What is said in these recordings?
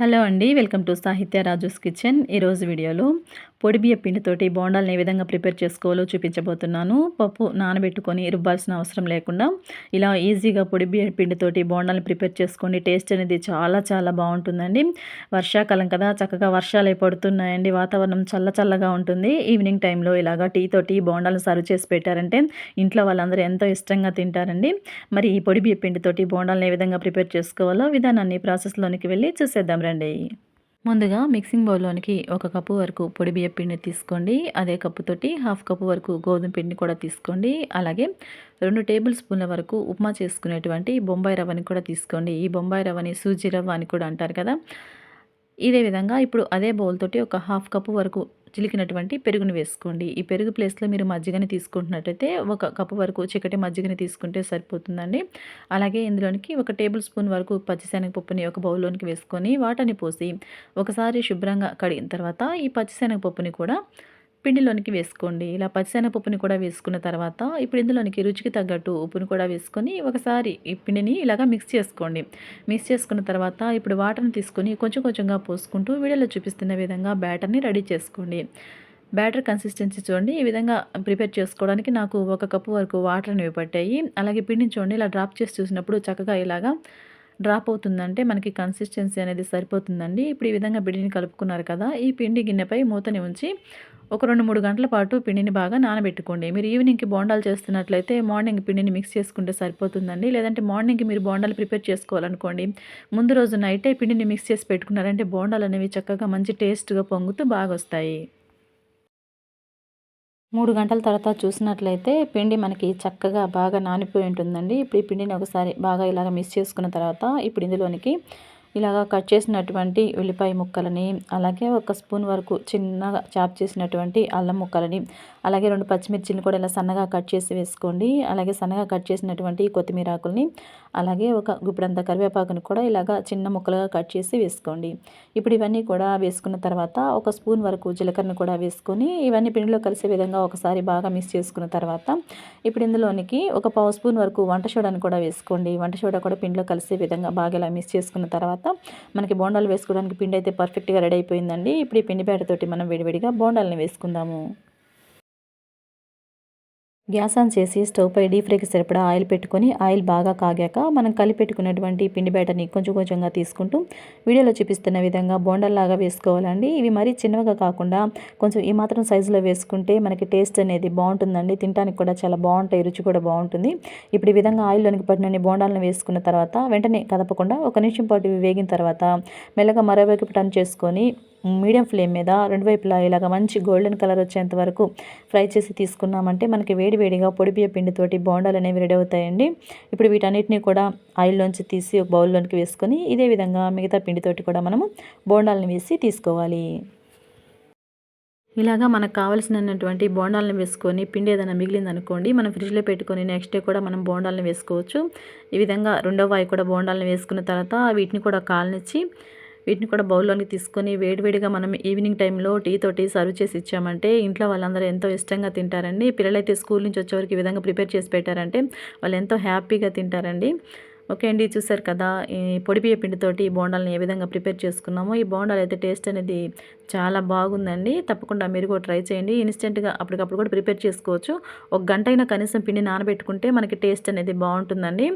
Hello అండి welcome to సాహిత్య Raju's kitchen. ఈరోజు వీడియోలో పొడిబియ్య పిండితోటి బోండాలను ఏ విధంగా ప్రిపేర్ చేసుకోవాలో చూపించబోతున్నాను. పప్పు నానబెట్టుకొని రుబ్బాల్సిన అవసరం లేకుండా ఇలా ఈజీగా పొడిబియ్య పిండితోటి బోండాలను ప్రిపేర్ చేసుకోండి టేస్ట్ అనేది చాలా చాలా బాగుంటుందండి. వర్షాకాలం కదా చక్కగా వర్షాలు పడుతున్నాయండి వాతావరణం చల్ల చల్లగా ఉంటుంది. ఈవినింగ్ టైంలో ఇలాగా టీ తోటి బోండాలు సర్వ్ చేసి పెట్టారంటే ఇంట్లో వాళ్ళందరూ ఎంతో ఇష్టంగా తింటారండి. మరి ఈ పొడిబియ్య పిండితోటి బోండాలను ఏ విధంగా ప్రిపేర్ చేసుకోవాలో విధానాన్ని ప్రాసెస్లోనికి వెళ్ళి చూసేద్దాం రండి ముందుగా మిక్సింగ్ బౌల్లోనికి ఒక కప్పు వరకు పొడి బియ్య పిండిని తీసుకోండి. అదే కప్పుతోటి హాఫ్ కప్పు వరకు గోధుమ పిండిని కూడా తీసుకోండి. అలాగే రెండు టేబుల్ స్పూన్ల వరకు ఉప్మా చేసుకునేటువంటి బొంబాయి రవ్వని కూడా తీసుకోండి. ఈ బొంబాయి రవ్వని సూజీ రవ్వ అని కూడా అంటారు కదా. ఇదే విధంగా ఇప్పుడు అదే బౌల్ తోటి ఒక హాఫ్ కప్పు వరకు చిలికినటువంటి పెరుగును వేసుకోండి. ఈ పెరుగు ప్లేస్లో మీరు మజ్జిగని తీసుకుంటున్నట్టయితే ఒక కప్పు వరకు చికటి మజ్జిగని తీసుకుంటే సరిపోతుందండి. అలాగే ఇందులోనికి ఒక టేబుల్ స్పూన్ వరకు పచ్చిశనగపప్పుని ఒక బౌల్లోనికి వేసుకొని వాటని పోసి ఒకసారి శుభ్రంగా కడిగిన తర్వాత ఈ పచ్చిశనగపప్పుని కూడా పిండిలోనికి వేసుకోండి. ఇలా పచ్చిశనగపప్పుని కూడా వేసుకున్న తర్వాత ఇప్పుడు ఇందులోనికి రుచికి తగ్గట్టు ఉప్పుని కూడా వేసుకొని ఒకసారి ఈ పిండిని ఇలాగా మిక్స్ చేసుకోండి. మిక్స్ చేసుకున్న తర్వాత ఇప్పుడు వాటర్ని తీసుకొని కొంచెం కొంచెంగా పోసుకుంటూ వీడియోలో చూపిస్తున్న విధంగా బ్యాటర్ని రెడీ చేసుకోండి. బ్యాటర్ కన్సిస్టెన్సీ చూడండి. ఈ విధంగా ప్రిపేర్ చేసుకోవడానికి నాకు ఒక కప్పు వరకు వాటర్ పట్టాయి అలాగే పిండిని చూడండి. ఇలా డ్రాప్ చేసి చూసినప్పుడు చక్కగా ఇలాగా డ్రాప్ అవుతుందంటే మనకి కన్సిస్టెన్సీ అనేది సరిపోతుందండి. ఇప్పుడు ఈ విధంగా పిండిని కలుపుకున్నారు కదా ఈ పిండి గిన్నెపై మూతని ఉంచి ఒక రెండు మూడు గంటల పాటు పిండిని బాగా నానబెట్టుకోండి. మీరు ఈవినింగ్కి బోండాలు చేస్తున్నట్లయితే మార్నింగ్ పిండిని మిక్స్ చేసుకుంటే సరిపోతుందండి. లేదంటే మార్నింగ్కి మీరు బోండాలు ప్రిపేర్ చేసుకోవాలనుకోండి ముందు రోజు నైటే పిండిని మిక్స్ చేసి పెట్టుకున్నారంటే బోండాలు అనేవి చక్కగా మంచి టేస్ట్గా పొంగుతూ బాగా వస్తాయి మూడు గంటల తర్వాత చూసినట్లయితే పిండి మనకి చక్కగా బాగా నానిపోయి ఉంటుందండి. ఇప్పుడు ఈ పిండిని ఒకసారి బాగా ఇలాగ మిక్స్ చేసుకున్న తర్వాత ఇప్పుడు ఇందులోనికి ఇలాగా కట్ చేసినటువంటి ఉల్లిపాయ ముక్కలని అలాగే ఒక స్పూన్ వరకు చిన్నగా చాప్ చేసినటువంటి అల్లం ముక్కలని అలాగే రెండు పచ్చిమిర్చిని కూడా ఇలా సన్నగా కట్ చేసి వేసుకోండి. అలాగే సన్నగా కట్ చేసినటువంటి కొత్తిమీర ఆకుల్ని అలాగే ఒక గుప్పుడంత కరివేపాకుని కూడా ఇలాగా చిన్న ముక్కలుగా కట్ చేసి వేసుకోండి. ఇప్పుడు ఇవన్నీ కూడా వేసుకున్న తర్వాత ఒక స్పూన్ వరకు జీలకర్రను కూడా వేసుకొని ఇవన్నీ పిండిలో కలిసే విధంగా ఒకసారి బాగా మిక్స్ చేసుకున్న తర్వాత ఇప్పుడు ఇందులోనికి ఒక పావు స్పూన్ వరకు వంట సోడాను కూడా వేసుకోండి. వంట సోడా కూడా పిండిలో కలిసే విధంగా బాగా ఇలా మిక్స్ చేసుకున్న తర్వాత మనకి బోండాలు వేసుకోవడానికి పిండి అయితే పర్ఫెక్ట్గా రెడీ అయిపోయిందండి. ఇప్పుడు ఈ పిండి బ్యాటతోటి మనం విడివిడిగా బోండాలని వేసుకుందాము. గ్యాస్ ఆన్ చేసి స్టవ్ పై డీప్ ఫ్రైకి సరిపడా ఆయిల్ పెట్టుకొని ఆయిల్ బాగా కాగాక మనం కలిపెట్టుకున్నటువంటి పిండి బేటని కొంచెం కొంచెంగా తీసుకుంటూ వీడియోలో చూపిస్తున్న విధంగా బోండల్లాగా వేసుకోవాలండి. ఇవి మరీ చిన్నవిగా కాకుండా కొంచెం ఈ మాత్రం సైజులో వేసుకుంటే మనకి టేస్ట్ అనేది బాగుంటుందండి. తినడానికి కూడా చాలా బాగుంటాయి రుచి కూడా బాగుంటుంది. ఇప్పుడు ఈ విధంగా ఆయిల్లోనికి పట్టినన్ని బోండాలను వేసుకున్న తర్వాత వెంటనే కదపకుండా ఒక నిమిషం పాటు వేగిన తర్వాత మెల్లగా మరోవైపు టర్న్ చేసుకొని మీడియం ఫ్లేమ్ మీద రెండు వైపులా ఇలాగ మంచి గోల్డెన్ కలర్ వచ్చేంత వరకు ఫ్రై చేసి తీసుకున్నామంటే మనకి వేడివేడిగా వేడిగా పిండితోటి బోండాలు అనేవి రెడీ అవుతాయండి. ఇప్పుడు వీటన్నిటిని కూడా ఆయిల్లోంచి తీసి ఒక బౌల్లోనికి వేసుకొని ఇదే విధంగా మిగతా పిండితోటి కూడా మనము బోండాలను వేసి తీసుకోవాలి. ఇలాగా మనకు కావాల్సినటువంటి బోండాలను వేసుకొని పిండి ఏదైనా మిగిలింది అనుకోండి మనం ఫ్రిడ్జ్లో పెట్టుకొని నెక్స్ట్ డే కూడా మనం బోండాలను వేసుకోవచ్చు. ఈ విధంగా రెండో వాయి కూడా బోండాలను వేసుకున్న తర్వాత వీటిని కూడా కాలనిచ్చి వీటిని కూడా బౌల్లోకి తీసుకొని వేడివేడిగా మనం ఈవినింగ్ టైంలో టీ తోటి సర్వ్ చేసి ఇచ్చామంటే ఇంట్లో వాళ్ళందరూ ఎంతో ఇష్టంగా తింటారండి. పిల్లలైతే స్కూల్ నుంచి వచ్చేవరకు ఈ విధంగా ప్రిపేర్ చేసి పెట్టారంటే వాళ్ళు ఎంతో హ్యాపీగా తింటారండి. ఓకే అండి చూసారు కదా. ఈ పొడిపియ పిండితోటి ఈ బోండాలను ఏ విధంగా ప్రిపేర్ చేసుకున్నామో ఈ బోండాలు అయితే టేస్ట్ అనేది చాలా బాగుందండి. తప్పకుండా మీరు కూడా ట్రై చేయండి. ఇన్స్టెంట్గా అప్పటికప్పుడు కూడా ప్రిపేర్ చేసుకోవచ్చు. ఒక గంట అయినా కనీసం పిండి నానబెట్టుకుంటే మనకి టేస్ట్ అనేది బాగుంటుందండి.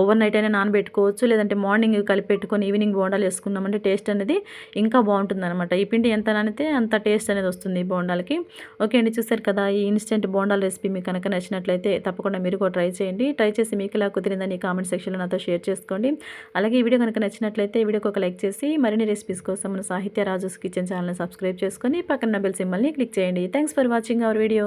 ఓవర్ నైట్ అయినా నానబెట్టుకోవచ్చు లేదంటే మార్నింగ్ కలిపెట్టుకొని ఈవినింగ్ బోండాలు వేసుకున్నామంటే టేస్ట్ అనేది ఇంకా బాగుంటుంది అనమాట ఈ పిండి ఎంత నానితే అంత టేస్ట్ అనేది వస్తుంది ఈ బోండాలకి. ఓకే అండి చూసారు కదా. ఈ ఇన్స్టెంట్ బోండాల రెసిపీ మీకు కనుక నచ్చినట్లయితే తప్పకుండా మీరు కూడా ట్రై చేయండి. ట్రై చేసి మీకు ఇలా కుదిరిందని కామెంట్ సెక్షన్లో నాతో షేర్ చేసుకోండి. అలాగే ఈ వీడియో కనుక నచ్చినట్లయితే వీడియోకి ఒక లైక్ చేసి మరిన్ని రెసిపీస్ కోసం మన సాహిత్య రాజుస్ కిచెన్ ఛానల్ని సబ్స్క్రైబ్ చేసుకొని పక్కన బెల్ సింబల్ని క్లిక్ చేయండి. Thanks for watching our video